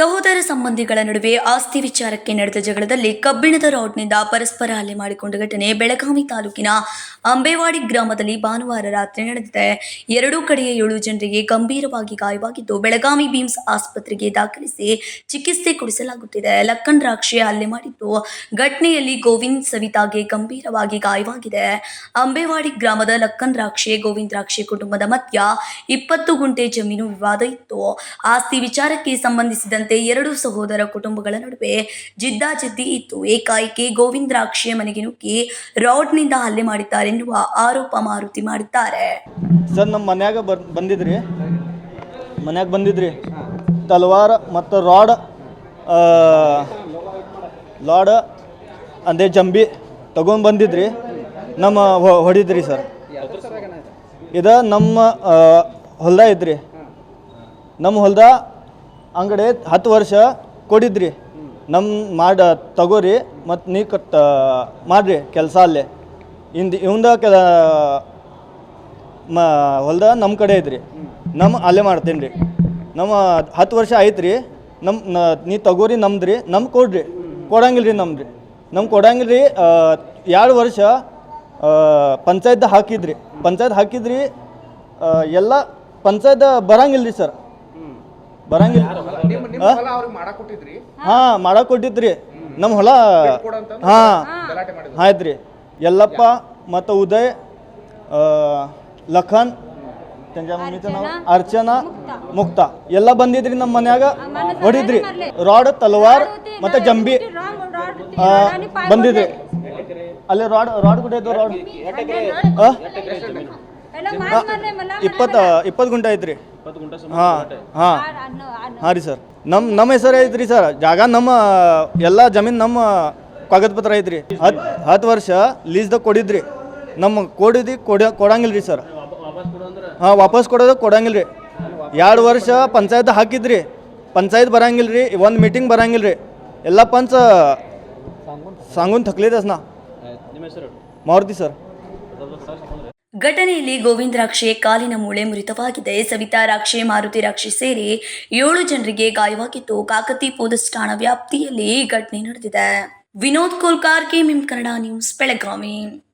ಸಂಬಂಧಿಗಳ ನಡುವೆ ಆಸ್ತಿ ವಿಚಾರಕ್ಕೆ ನಡೆದ ಜಗಳದಲ್ಲಿ ಕಬ್ಬಿಣದ ರಾಡ್ನಿಂದ ಪರಸ್ಪರ ಹಲ್ಲೆ ಮಾಡಿಕೊಂಡ ಘಟನೆ ಬೆಳಗಾವಿ ತಾಲೂಕಿನ ಅಂಬೇವಾಡಿ ಗ್ರಾಮದಲ್ಲಿ ಭಾನುವಾರ ರಾತ್ರಿ ನಡೆದಿದೆ. ಎರಡೂ ಕಡೆಯ ಏಳು ಜನರಿಗೆ ಗಂಭೀರವಾಗಿ ಗಾಯವಾಗಿದ್ದು, ಬೆಳಗಾವಿ ಬೀಮ್ಸ್ ಆಸ್ಪತ್ರೆಗೆ ದಾಖಲಿಸಿ ಚಿಕಿತ್ಸೆ ಕೊಡಿಸಲಾಗುತ್ತಿದೆ. ಲಕ್ಕನ್ ರಾಕ್ಷಿ ಹಲ್ಲೆ ಮಾಡಿದ್ದು, ಘಟನೆಯಲ್ಲಿ ಗೋವಿಂದ್ ಸವಿತಾಗೆ ಗಂಭೀರವಾಗಿ ಗಾಯವಾಗಿದೆ. ಅಂಬೇವಾಡಿ ಗ್ರಾಮದ ಲಕ್ಕನ್ ರಾಕ್ಷಿ ಗೋವಿಂದ್ ರಾಕ್ಷಿ ಕುಟುಂಬದ ಮಧ್ಯ ಇಪ್ಪತ್ತು ಗುಂಟೆ ಜಮೀನು ವಿವಾದ ಇತ್ತು. ಆಸ್ತಿ ವಿಚಾರಕ್ಕೆ ಸಂಬಂಧಿಸಿದಂತೆ ಎರಡು ಸಹೋದರ ಕುಟುಂಬಗಳ ನಡುವೆ ಜಿದ್ದಾಜಿದ್ದಿ ಇತ್ತು. ಏಕಾಏಕಿ ಗೋವಿಂದ್ರಾಕ್ಷಿಯ ಮನೆಗೆ ನುಗ್ಗಿ ರಾಡ್ನಿಂದ ಹಲ್ಲೆ ಮಾಡಿದ್ದಾರೆನ್ನುವ ಆರೋಪ ಮಾರುತಿ ಮಾಡಿದ್ದಾರೆ. ಸರ್ ನಮ್ಮ ಮನ್ಯಾಗ ಬಂದಿದ್ರಿ. ಮನ್ಯಾಗ ಬಂದಿದ್ರಿ. ತಲವಾರ ಮತ್ತು ರಾಡ್ ಲಾಡ್ ಅಂದೇ ಜಂಬಿ ತಗೊಂಡು ಬಂದಿದ್ರಿ. ನಮ್ಮ ಹೊಡಿದ್ರಿ ಸರ್. ಇದು ನಮ್ಮ ಹೊಲ್ದ ಇದ್ರಿ. ನಮ್ಮ ಹೊಲ್ದ ಅಂಗಡಿ ಹತ್ತು ವರ್ಷ ಕೊಡಿದ್ರಿ. ನಮ್ಮ ಮಾಡ ತಗೋರಿ ಮತ್ತು ನೀ ಕಟ್ ಮಾಡ್ರಿ ಕೆಲಸ ಅಲ್ಲೇ. ಇಂದ ಇವಂದ ಕೆಲ, ಮ, ಹೊಲ್ದ ನಮ್ಮ ಕಡೆ ಐತ್ರಿ ನಮ್ಮ ಅಲ್ಲೇ ಮಾಡ್ತೀನಿ ರೀ ನಮ್ಮ ಹತ್ತು ವರ್ಷ ಆಯ್ತು ರೀ ನಮ್ಮ ನೀ ತಗೋರಿ ನಮ್ದು ರೀ ನಮ್ಗೆ ಕೊಡ್ರಿ. ಕೊಡಂಗಿಲ್ಲ ರೀ ನಮ್ದು ರೀ ನಮ್ಗೆ ಕೊಡಂಗಿಲ್ಲ ರೀ ಎರಡು ವರ್ಷ ಪಂಚಾಯತ್ ಹಾಕಿದ್ರಿ. ಪಂಚಾಯತ್ ಹಾಕಿದ್ರಿ ಎಲ್ಲ ಪಂಚಾಯತ್ ಬರಂಗಿಲ್ಲ ರೀ ಸರ್. ಬರಂಗಿಲ್ಲ. ಹಾ? ಮಾಡಕ್ ಕೊಟ್ಟಿದ್ರಿ? ನಮ್ಮ ಹೊಲ ಹಾ. ಆಯ್ತ್ರಿ. ಎಲ್ಲಪ್ಪ ಮತ್ತು ಉದಯ್ ಲಖನ್ ನಾವು ಅರ್ಚನಾ ಮುಕ್ತ. ಎಲ್ಲ ಬಂದಿದ್ರಿ ನಮ್ಮ ಮನ್ಯಾಗ? ಹೊಡಿದ್ರಿ. ರಾಡ್ ತಲವಾರ್ ಮತ್ತೆ ಜಂಬಿ. ಬಂದಿದ್ರಿ. ಅಲ್ಲೇ ರಾಡ್ ರಾಡ್ ಕೂಡ ರಾಡ್. ಇಪ್ಪತ್ತು ಇಪ್ಪತ್ತು ಗುಂಟೆ ಐತ್ರಿ ಹಾಂ ಹಾಂ ಹಾಂ ರೀ ಸರ್ ನಮ್ಮ ನಮ್ಮ ಹೆಸರು ಐತ್ರಿ ಸರ್ ಜಾಗ ನಮ್ಮ ಎಲ್ಲ ಜಮೀನು ನಮ್ಮ ಕಾಗದ ಪತ್ರ ಐತ್ರಿ ಹತ್ತು ಹತ್ತು ವರ್ಷ ಲೀಸ್ದಾಗ ಕೊಡಿದ್ರಿ ನಮ್ಮ ಕೊಡಿದಿ ಕೊಡ ಕೊಡಂಗಿಲ್ಲ ರೀ ಸರ್ ಹಾಂ ವಾಪಸ್ ಕೊಡೋದು ಕೊಡಂಗಿಲ್ಲ ರೀ ಎರಡು ವರ್ಷ ಪಂಚಾಯತ್ ಹಾಕಿದ್ರಿ ಪಂಚಾಯತ್ ಬರಂಗಿಲ್ಲ ರೀ ಒಂದು ಮೀಟಿಂಗ್ ಬರಂಗಿಲ್ಲ ರೀ ಎಲ್ಲ ಪಂಚ सांगून थकलेतच ना ಮಾರುತಿ ಸರ್ ಘಟನೆಯಲ್ಲಿ ಗೋವಿಂದ ರಾಕ್ಷೆ ಕಾಲಿನ ಮೂಳೆ ಮುರಿತವಾಗಿದೆ. ಸವಿತಾ ರಾಕ್ಷೆ, ಮಾರುತಿ ರಾಕ್ಷೆ ಸೇರಿ ಏಳು ಜನರಿಗೆ ಗಾಯವಾಗಿದ್ದು ಕಾಕತಿ ಪೊಲೀಸ್ ಠಾಣಾ ವ್ಯಾಪ್ತಿಯಲ್ಲಿ ಘಟನೆ ನಡೆದಿದೆ. ವಿನೋದ್ ಕೋಲ್ಕಾರ್ ಕೆ ಮಿಮ್ ಕನ್ನಡ ನ್ಯೂಸ್, ಬೆಳಗಾವಿ.